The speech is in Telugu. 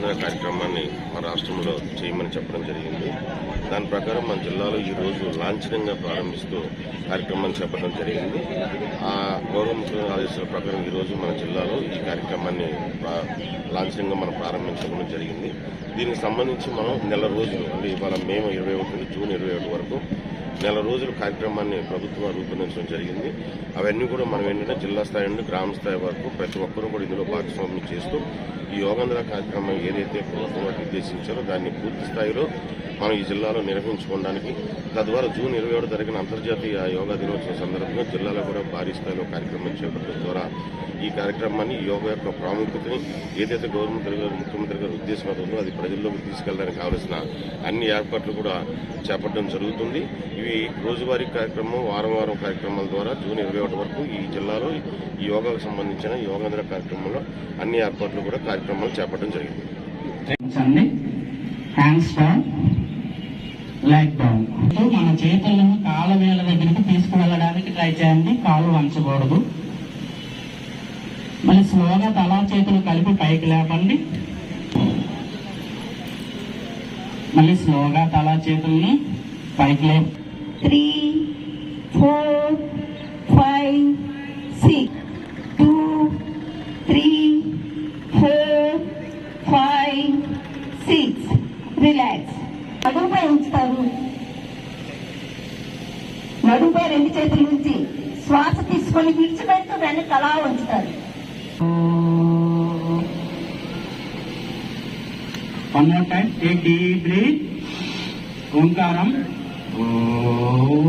అవగాహన కార్యక్రమాన్ని మా రాష్ట్రంలో చేయమని చెప్పడం జరిగింది. దాని ప్రకారం మన జిల్లాలో ఈరోజు లాంఛనంగా ప్రారంభిస్తూ కార్యక్రమాన్ని చేపట్టడం జరిగింది. ఆ గౌరవ ముఖ్యమంత్రి ఆదేశాల ప్రకారం ఈరోజు మన జిల్లాలో ఈ కార్యక్రమాన్ని లాంఛనంగా మనం ప్రారంభించడం జరిగింది. దీనికి సంబంధించి మనం నెల రోజులు అంటే ఇవాళ మే ఇరవై ఒకటి జూన్ ఇరవై ఒకటి వరకు నెల రోజుల కార్యక్రమాన్ని ప్రభుత్వం రూపొందించడం జరిగింది. అవన్నీ కూడా మనం ఏంటంటే జిల్లా స్థాయి నుండి గ్రామ స్థాయి వరకు ప్రతి ఒక్కరూ కూడా ఇందులో భాగస్వామ్యం చేస్తూ ఈ యోగంధ్ర కార్యక్రమం ఏదైతే ప్రభుత్వం వారు నిర్దేశించారో దాన్ని పూర్తి స్థాయిలో మనం ఈ జిల్లాలో నిర్వహించుకోవడానికి తద్వారా జూన్ ఇరవై ఏడు జరిగిన అంతర్జాతీయ యోగా దినోత్సవం సందర్భంగా జిల్లాలో కూడా భారీ స్థాయిలో కార్యక్రమం చేపట్టడం ద్వారా ఈ కార్యక్రమాన్ని యోగా యొక్క ప్రాముఖ్యతని ఏదైతే గవర్నమెంట్ గారు ముఖ్యమంత్రి గారు ఉద్దేశం ఉందో అది ప్రజల్లోకి తీసుకెళ్ళడానికి కావలసిన అన్ని ఏర్పాట్లు కూడా చేపట్టడం జరుగుతుంది. ఇవి రోజువారీ కార్యక్రమం వారం వారం కార్యక్రమాల ద్వారా జూన్ ఇరవై ఒకటి వరకు ఈ జిల్లాలో ఈ యోగాకు సంబంధించిన యోగాంధ్ర కార్యక్రమంలో అన్ని ఏర్పాట్లు కూడా కార్యక్రమాలు చేపట్టడం జరిగింది. మన చేతులను కాళ్ళ వేళ్ళ దగ్గరికి తీసుకువెళ్ళడానికి ట్రై చేయండి. కాళ్ళు వంచకూడదు. మళ్ళీ స్లోగా తలా చేతులు కలిపి పైకి లేపండి. మళ్ళీ స్లోగా తలా చేతుల్ని పైకి లేప three, four, సీట్స్ రిలాక్స్ నడుముపై ఉంచుతారు. నడుముపై రెండు చేతుల నుంచి శ్వాస తీసుకొని విడిచిపెడుతూ వెనక్కి అలా ఉంచుతారు. One more time take deep breath ఓంకారం ఓం